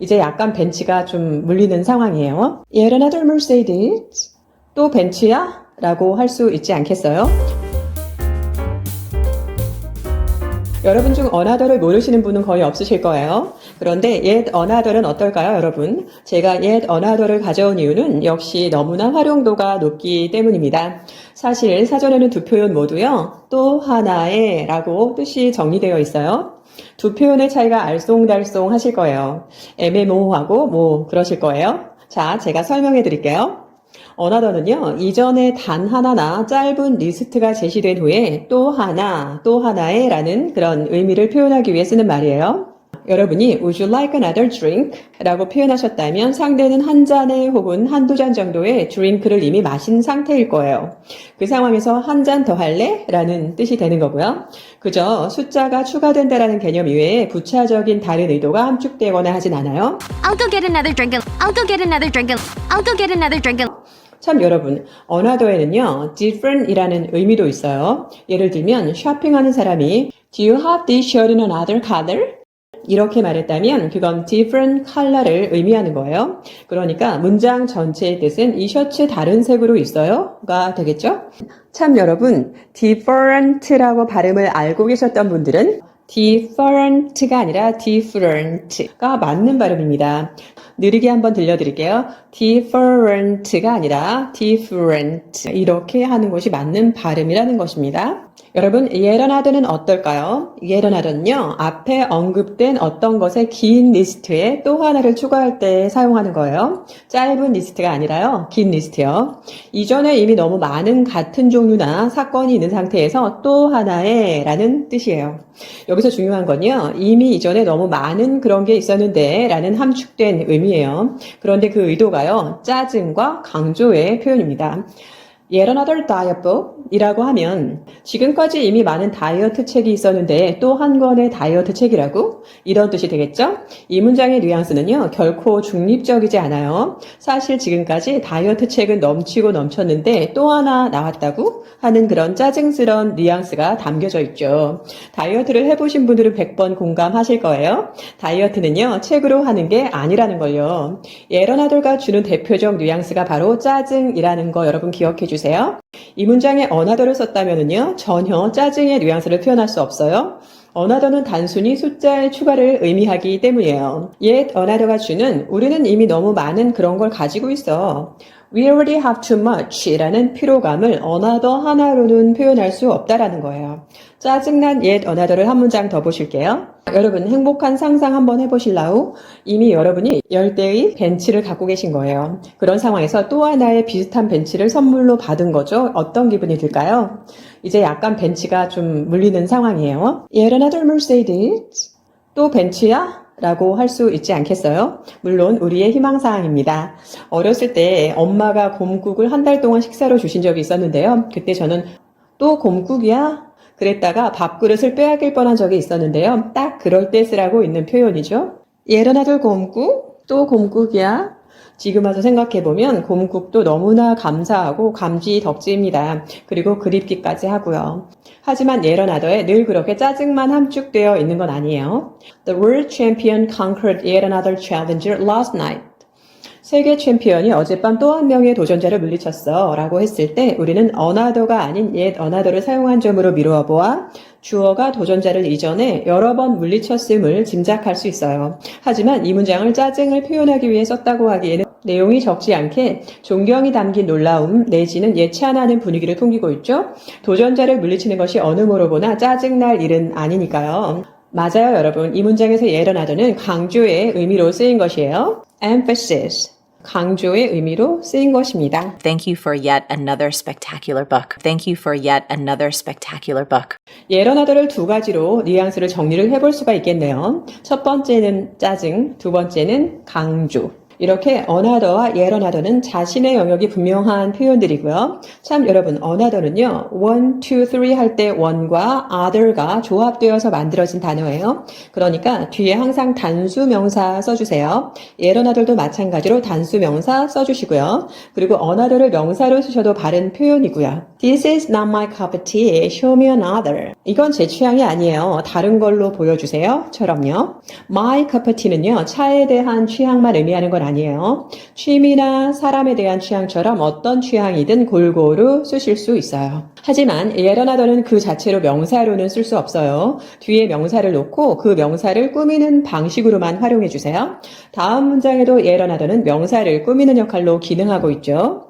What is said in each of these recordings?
이제 약간 벤치가 좀 물리는 상황이에요. Yet another Mercedes. 또 벤츠야? 라고 할 수 있지 않겠어요? 여러분 중 어나더를 모르시는 분은 거의 없으실 거예요. 그런데 옛 어나더는 어떨까요, 여러분? 제가 옛 어나더를 가져온 이유는 역시 너무나 활용도가 높기 때문입니다. 사실 사전에는 두 표현 모두요, 또 하나의 라고 뜻이 정리되어 있어요. 두 표현의 차이가 알쏭달쏭 하실 거예요. 애매모호하고 뭐 그러실 거예요. 자, 제가 설명해 드릴게요. 어나더는요, 이전에 단 하나나 짧은 리스트가 제시된 후에 또 하나, 또 하나의 라는 그런 의미를 표현하기 위해 쓰는 말이에요. 여러분이 Would you like another drink? 라고 표현하셨다면 상대는 한 잔에 혹은 한두 잔 정도의 드링크를 이미 마신 상태일 거예요. 그 상황에서 한 잔 더 할래? 라는 뜻이 되는 거고요. 그저 숫자가 추가된다라는 개념 이외에 부차적인 다른 의도가 함축되거나 하진 않아요. I'll go get another drink. I'll go get another drink. I'll go get another drink. 참 여러분, 어나더에는요, different이라는 의미도 있어요. 예를 들면 쇼핑하는 사람이 Do you have this shirt in another color? 이렇게 말했다면 그건 different color를 의미하는 거예요. 그러니까 문장 전체의 뜻은 이 셔츠 다른 색으로 있어요?가 되겠죠? 참 여러분, different라고 발음을 알고 계셨던 분들은 different가 아니라 different가 맞는 발음입니다. 느리게 한번 들려드릴게요. different가 아니라 different 이렇게 하는 것이 맞는 발음이라는 것입니다. 여러분, 예런하드는 어떨까요? 예런하드는요, 앞에 언급된 어떤 것의 긴 리스트에 또 하나를 추가할 때 사용하는 거예요. 짧은 리스트가 아니라요, 긴 리스트요. 이전에 이미 너무 많은 같은 종류나 사건이 있는 상태에서 또 하나의 라는 뜻이에요. 여기서 중요한 건요, 이미 이전에 너무 많은 그런 게 있었는데 라는 함축된 의미 예요. 그런데 그 의도가요, 짜증과 강조의 표현입니다. Yet another diet book 이라고 하면 지금까지 이미 많은 다이어트 책이 있었는데 또 한 권의 다이어트 책이라고? 이런 뜻이 되겠죠? 이 문장의 뉘앙스는요, 결코 중립적이지 않아요. 사실 지금까지 다이어트 책은 넘치고 넘쳤는데 또 하나 나왔다고? 하는 그런 짜증스러운 뉘앙스가 담겨져 있죠. 다이어트를 해보신 분들은 100번 공감하실 거예요. 다이어트는요, 책으로 하는 게 아니라는 걸요. 예런아들가 주는 대표적 뉘앙스가 바로 짜증이라는 거 여러분 기억해 주세요. 이 문장에 어나더를 썼다면요 전혀 짜증의 뉘앙스를 표현할 수 없어요. 어나더는 단순히 숫자의 추가를 의미하기 때문이에요. 옛 어나더가 주는 우리는 이미 너무 많은 그런 걸 가지고 있어. We already have too much 라는 피로감을 어나더 하나로는 표현할 수 없다라는 거예요. 짜증난 옛 어나더를 한 문장 더 보실게요. 여러분 행복한 상상 한번 해보실라우? 이미 여러분이 열대의 벤치를 갖고 계신 거예요. 그런 상황에서 또 하나의 비슷한 벤치를 선물로 받은 거죠. 어떤 기분이 들까요? 이제 약간 벤치가 좀 물리는 상황이에요. Yet another Mercedes. 또 벤츠야? 라고 할 수 있지 않겠어요? 물론 우리의 희망사항입니다. 어렸을 때 엄마가 곰국을 한 달 동안 식사로 주신 적이 있었는데요. 그때 저는 또 곰국이야? 그랬다가 밥그릇을 빼앗길 뻔한 적이 있었는데요. 딱 그럴 때 쓰라고 있는 표현이죠. 예런아들 곰국? 또 곰국이야? 지금 와서 생각해보면 곰국도 너무나 감사하고 감지 덕지입니다. 그리고 그립기까지 하고요. 하지만 예런아더에 늘 그렇게 짜증만 함축되어 있는 건 아니에요. The world champion conquered yet another challenger last night. 세계 챔피언이 어젯밤 또 한 명의 도전자를 물리쳤어 라고 했을 때 우리는 어나더가 아닌 옛 어나더를 사용한 점으로 미루어 보아 주어가 도전자를 이전에 여러 번 물리쳤음을 짐작할 수 있어요. 하지만 이 문장을 짜증을 표현하기 위해 썼다고 하기에는 내용이 적지 않게 존경이 담긴 놀라움 내지는 예치 않아 하는 분위기를 풍기고 있죠. 도전자를 물리치는 것이 어느 모로 보나 짜증날 일은 아니니까요. 맞아요, 여러분. 이 문장에서 예런하더는 강조의 의미로 쓰인 것이에요. emphasis. 강조의 의미로 쓰인 것입니다. Thank you for yet another spectacular book. Thank you for yet another spectacular book. 예런하더를 두 가지로 뉘앙스를 정리를 해볼 수가 있겠네요. 첫 번째는 짜증, 두 번째는 강조. 이렇게 yet another는 자신의 영역이 분명한 표현들이고요. 참 여러분 another는요. one, two, three 할 때 one과 other가 조합되어서 만들어진 단어예요. 그러니까 뒤에 항상 단수 명사 써주세요. another도 마찬가지로 단수 명사 써주시고요. 그리고 another를 명사로 쓰셔도 바른 표현이고요. This is not my cup of tea. Show me another. 이건 제 취향이 아니에요. 다른 걸로 보여주세요. 처럼요. My cup of tea는요. 차에 대한 취향만 의미하는 건 아니에요. 취미나 사람에 대한 취향처럼 어떤 취향이든 골고루 쓰실 수 있어요. 하지만 another는 그 자체로 명사로는 쓸 수 없어요. 뒤에 명사를 놓고 그 명사를 꾸미는 방식으로만 활용해 주세요. 다음 문장에도 another는 명사를 꾸미는 역할로 기능하고 있죠.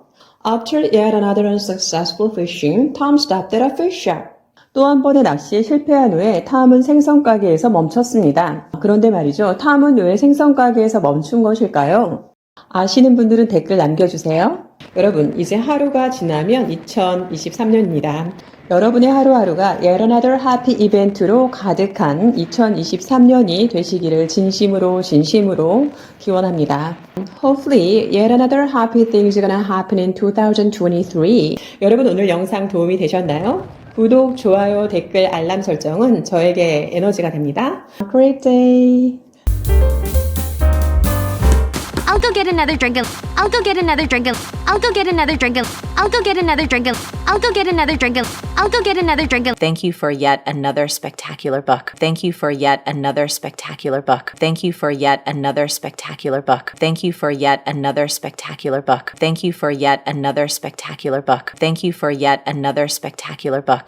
After yet another unsuccessful fishing, Tom stopped at a fish shop. 또 한 번의 낚시에 실패한 후에 탐은 생선 가게에서 멈췄습니다. 그런데 말이죠. 탐은 왜 생선 가게에서 멈춘 것일까요? 아시는 분들은 댓글 남겨주세요. 여러분, 이제 하루가 지나면 2023년입니다. 여러분의 하루하루가 yet another happy 이벤트로 가득한 2023년이 되시기를 진심으로 진심으로 기원합니다. Hopefully, yet another happy things gonna happen in 2023. 여러분 오늘 영상 도움이 되셨나요? 구독, 좋아요, 댓글, 알람 설정은 저에게 에너지가 됩니다. Great day! I'll go get another drink. of- I'll go get another drink. of- I'll go get another drink. of- I'll go get another drink. of- I'll go get another drink. of- I'll go get another drink. of- Thank you for yet another spectacular book. Thank you for yet another spectacular book. Thank you for yet another spectacular book. Thank you for yet another spectacular book. Thank you for yet another spectacular book. Thank you for yet another spectacular book.